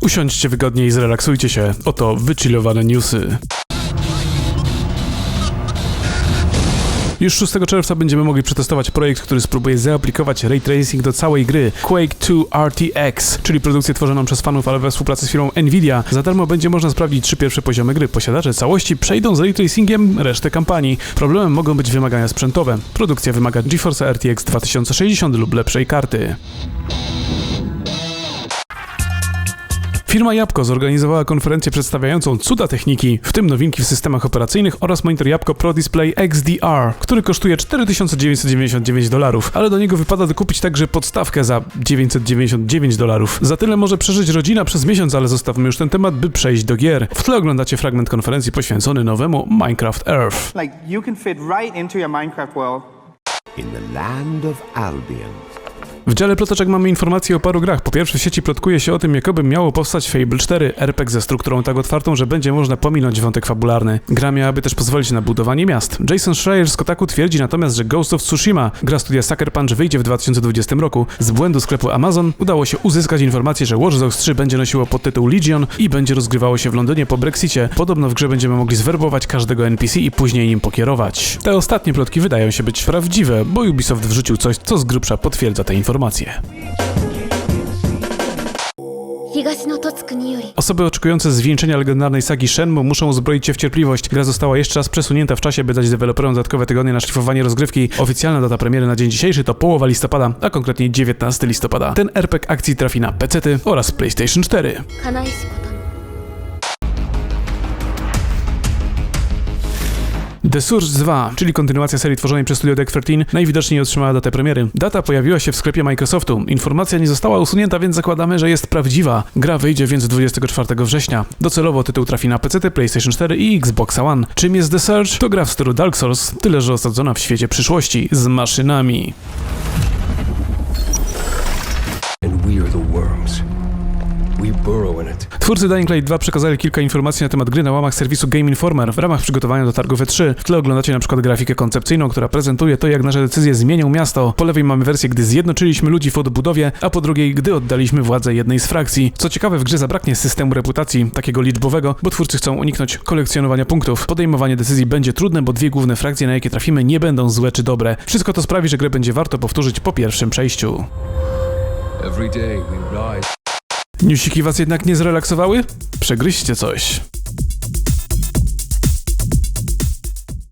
Usiądźcie wygodnie i zrelaksujcie się. Oto wychillowane newsy. Już 6 czerwca będziemy mogli przetestować projekt, który spróbuje zaaplikować ray tracing do całej gry Quake 2 RTX, czyli produkcję tworzoną przez fanów, ale we współpracy z firmą Nvidia. Za darmo będzie można sprawdzić trzy pierwsze poziomy gry. Posiadacze całości przejdą z ray tracingiem resztę kampanii. Problemem mogą być wymagania sprzętowe. Produkcja wymaga GeForce RTX 2060 lub lepszej karty. Firma Jabko zorganizowała konferencję przedstawiającą cuda techniki, w tym nowinki w systemach operacyjnych oraz monitor Jabko Pro Display XDR, który kosztuje 4999 dolarów, ale do niego wypada dokupić także podstawkę za 999 dolarów. Za tyle może przeżyć rodzina przez miesiąc, ale zostawmy już ten temat, by przejść do gier. W tle oglądacie fragment konferencji poświęcony nowemu Minecraft Earth. Like you can fit right into your Minecraft world. in the land of Albion. W dziale plotoczek mamy informacje o paru grach. Po pierwsze w sieci plotkuje się o tym, jakoby miało powstać Fable 4, RPG ze strukturą tak otwartą, że będzie można pominąć wątek fabularny. Gra miałaby też pozwolić na budowanie miast. Jason Schreier z Kotaku twierdzi natomiast, że Ghost of Tsushima, gra studia Sucker Punch wyjdzie w 2020 roku. Z błędu sklepu Amazon udało się uzyskać informację, że Watch Dogs 3 będzie nosiło podtytuł Legion i będzie rozgrywało się w Londynie po Brexicie. Podobno w grze będziemy mogli zwerbować każdego NPC i później nim pokierować. Te ostatnie plotki wydają się być prawdziwe, bo Ubisoft wrzucił coś, co z grubsza potwierdza te informacje informacje. Osoby oczekujące zwieńczenia legendarnej sagi Shenmue muszą uzbroić się w cierpliwość. Gra została jeszcze raz przesunięta w czasie, by dać deweloperom dodatkowe tygodnie na szlifowanie rozgrywki. Oficjalna data premiery na dzień dzisiejszy to połowa listopada, a konkretnie 19 listopada. Ten RPG akcji trafi na PC oraz PlayStation 4. The Surge 2, czyli kontynuacja serii tworzonej przez studio Deck 13, najwidoczniej otrzymała datę premiery. Data pojawiła się w sklepie Microsoftu. Informacja nie została usunięta, więc zakładamy, że jest prawdziwa. Gra wyjdzie więc 24 września. Docelowo tytuł trafi na PC, PlayStation 4 i Xbox One. Czym jest The Surge? To gra w stylu Dark Souls, tyle że osadzona w świecie przyszłości, z maszynami. Twórcy Dying Light 2 przekazali kilka informacji na temat gry na łamach serwisu Game Informer w ramach przygotowania do targów E3. W tle oglądacie na przykład grafikę koncepcyjną, która prezentuje to, jak nasze decyzje zmienią miasto. Po lewej mamy wersję, gdy zjednoczyliśmy ludzi w odbudowie, a po drugiej, gdy oddaliśmy władzę jednej z frakcji. Co ciekawe, w grze zabraknie systemu reputacji, takiego liczbowego, bo twórcy chcą uniknąć kolekcjonowania punktów. Podejmowanie decyzji będzie trudne, bo dwie główne frakcje, na jakie trafimy, nie będą złe czy dobre. Wszystko to sprawi, że grę będzie warto powtórzyć po pierwszym przejściu. Every day we rise. Newsiki was jednak nie zrelaksowały? Przegryźcie coś.